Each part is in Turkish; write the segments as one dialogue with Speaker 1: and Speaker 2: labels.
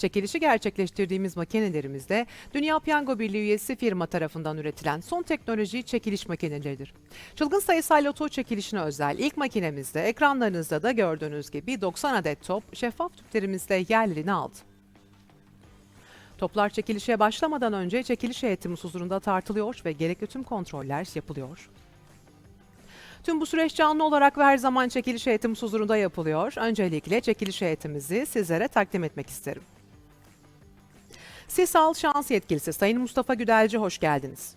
Speaker 1: Çekilişi gerçekleştirdiğimiz makinelerimizde Dünya Piyango Birliği üyesi firma tarafından üretilen son teknoloji çekiliş makineleridir. Çılgın sayısal loto çekilişine özel ilk makinemizde ekranlarınızda da gördüğünüz gibi 90 adet top şeffaf tüplerimizde yerlerini aldı. Toplar çekilişe başlamadan önce çekiliş heyetimiz huzurunda tartılıyor ve gerekli tüm kontroller yapılıyor. Tüm bu süreç canlı olarak ve her zaman çekiliş heyetimiz huzurunda yapılıyor. Öncelikle çekiliş heyetimizi sizlere takdim etmek isterim. Sisal Şans Yetkilisi Sayın Mustafa Güdelci hoş geldiniz.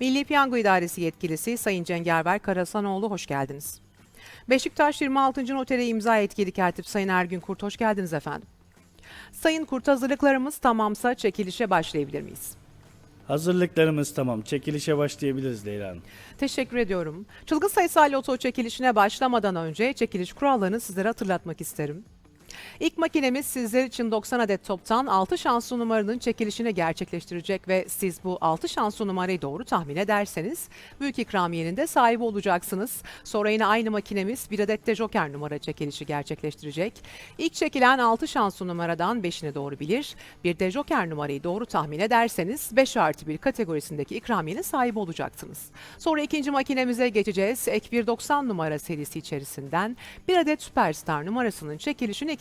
Speaker 1: Milli Piyango İdaresi Yetkilisi Sayın Cengerber Karasanoğlu hoş geldiniz. Beşiktaş 26. Notere imza yetkili katip Sayın Ergün Kurt hoş geldiniz efendim. Sayın Kurt hazırlıklarımız tamamsa çekilişe başlayabilir miyiz?
Speaker 2: Hazırlıklarımız tamam. Çekilişe başlayabiliriz Leyla Hanım.
Speaker 1: Teşekkür ediyorum. Çılgın sayısal loto çekilişine başlamadan önce çekiliş kurallarını sizlere hatırlatmak isterim. İlk makinemiz sizler için 90 adet toptan 6 şanslı numaranın çekilişini gerçekleştirecek ve siz bu 6 şanslı numarayı doğru tahmin ederseniz büyük ikramiyenin de sahibi olacaksınız. Sonra yine aynı makinemiz bir adet de joker numara çekilişi gerçekleştirecek. İlk çekilen 6 şanslı numaradan 5'ini doğru bilir. Bir de joker numarayı doğru tahmin ederseniz 5 artı 1 kategorisindeki ikramiyenin sahibi olacaksınız. Sonra ikinci makinemize geçeceğiz. Ek 190 numara serisi içerisinden bir adet süperstar numarasının çekilişini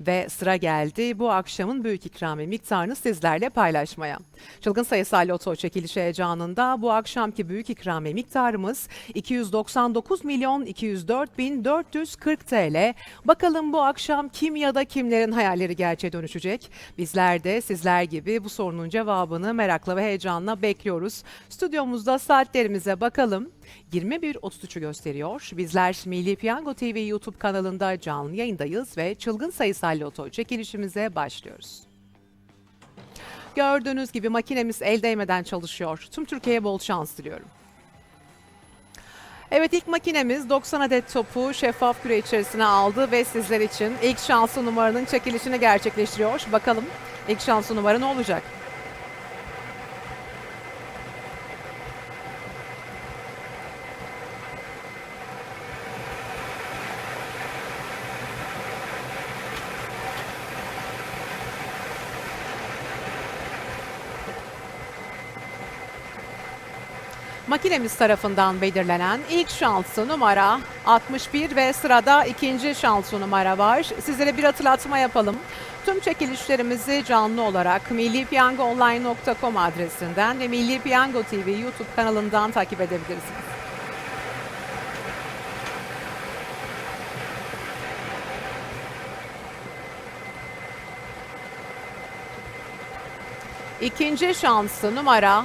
Speaker 1: Ve sıra geldi bu akşamın büyük ikramiye miktarını sizlerle paylaşmaya. Çılgın sayısal loto çekilişi heyecanında bu akşamki büyük ikramiye miktarımız 299 milyon 204 bin 440 TL. Bakalım bu akşam kim ya da kimlerin hayalleri gerçeğe dönüşecek? Bizler de sizler gibi bu sorunun cevabını merakla ve heyecanla bekliyoruz. Stüdyomuzda saatlerimize bakalım. 21.33'ü gösteriyor. Bizler Milli Piyango TV YouTube kanalında canlı yayındayız ve çılgın sayısal loto çekilişimize başlıyoruz. Gördüğünüz gibi makinemiz el değmeden çalışıyor. Tüm Türkiye'ye bol şans diliyorum. Evet ilk makinemiz 90 adet topu şeffaf küre içerisine aldı ve sizler için ilk şanslı numaranın çekilişini gerçekleştiriyor. Bakalım ilk şanslı numara ne olacak? Makinemiz tarafından belirlenen ilk şanslı numara 61 ve sırada ikinci şanslı numara var. Sizlere bir hatırlatma yapalım. Tüm çekilişlerimizi canlı olarak millipiyangoonline.com adresinden ve Milli Piyango TV YouTube kanalından takip edebilirsiniz. İkinci şanslı numara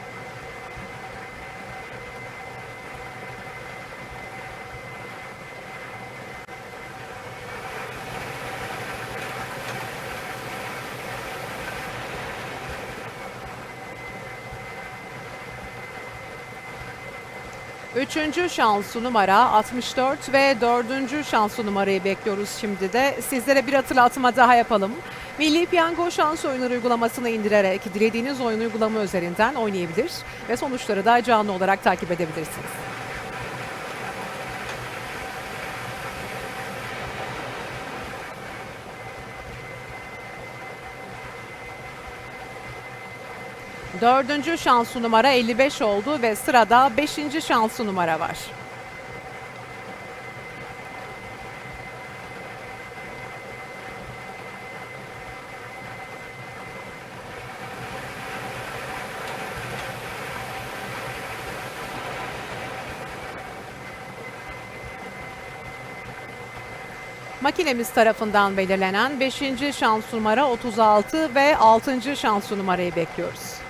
Speaker 1: Üçüncü şanslı numara 64 ve dördüncü şanslı numarayı bekliyoruz şimdi de. Sizlere bir hatırlatma daha yapalım. Milli Piyango şans oyunları uygulamasını indirerek dilediğiniz oyun uygulama üzerinden oynayabilir ve sonuçları da canlı olarak takip edebilirsiniz. Dördüncü şanslı numara 55 oldu ve sırada beşinci şanslı numara var. Makinemiz tarafından belirlenen 5. şans numara 36 ve 6. şans numarayı bekliyoruz.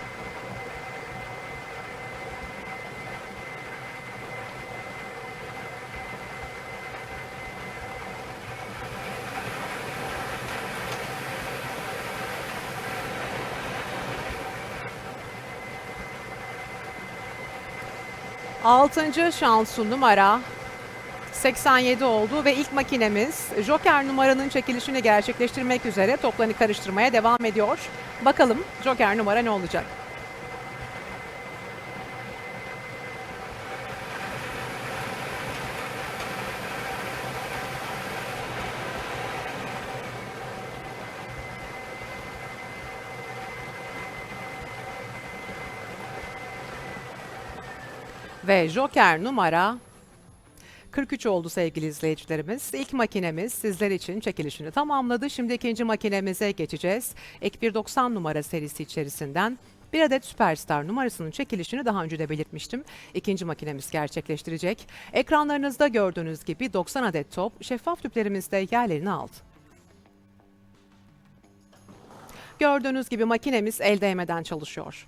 Speaker 1: Altıncı şansu numara 87 oldu ve ilk makinemiz Joker numaranın çekilişini gerçekleştirmek üzere toplarını karıştırmaya devam ediyor. Bakalım Joker numara ne olacak? Ve Joker numara 43 oldu sevgili izleyicilerimiz. İlk makinemiz sizler için çekilişini tamamladı. Şimdi ikinci makinemize geçeceğiz. Ek 190 numara serisi içerisinden bir adet Süperstar numarasının çekilişini daha önce de belirtmiştim. İkinci makinemiz gerçekleştirecek. Ekranlarınızda gördüğünüz gibi 90 adet top şeffaf tüplerimizde yerlerini aldı. Gördüğünüz gibi makinemiz el değmeden çalışıyor.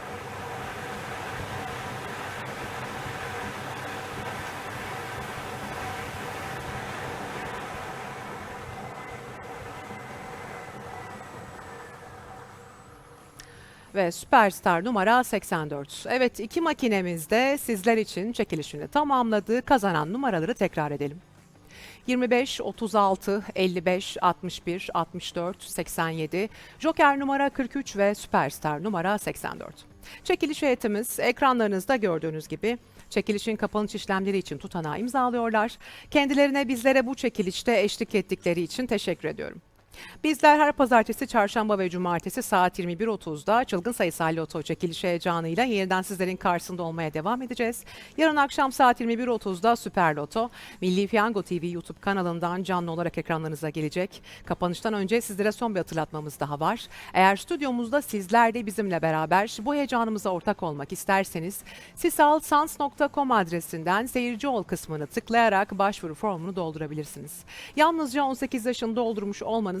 Speaker 1: Ve Süperstar numara 84. Evet iki makinemiz de sizler için çekilişini tamamladı. Kazanan numaraları tekrar edelim. 25, 36, 55, 61, 64, 87, Joker numara 43 ve Süperstar numara 84. Çekiliş heyetimiz ekranlarınızda gördüğünüz gibi çekilişin kapanış işlemleri için tutanağı imzalıyorlar. Kendilerine bizlere bu çekilişte eşlik ettikleri için teşekkür ediyorum. Bizler her pazartesi, çarşamba ve cumartesi saat 21.30'da çılgın sayısal loto çekiliş heyecanıyla yeniden sizlerin karşısında olmaya devam edeceğiz. Yarın akşam saat 21.30'da Süper Loto, Milli Piyango TV YouTube kanalından canlı olarak ekranlarınıza gelecek. Kapanıştan önce sizlere son bir hatırlatmamız daha var. Eğer stüdyomuzda sizler de bizimle beraber bu heyecanımıza ortak olmak isterseniz sisalsans.com adresinden seyirci ol kısmını tıklayarak başvuru formunu doldurabilirsiniz. Yalnızca 18 yaşını doldurmuş olmanız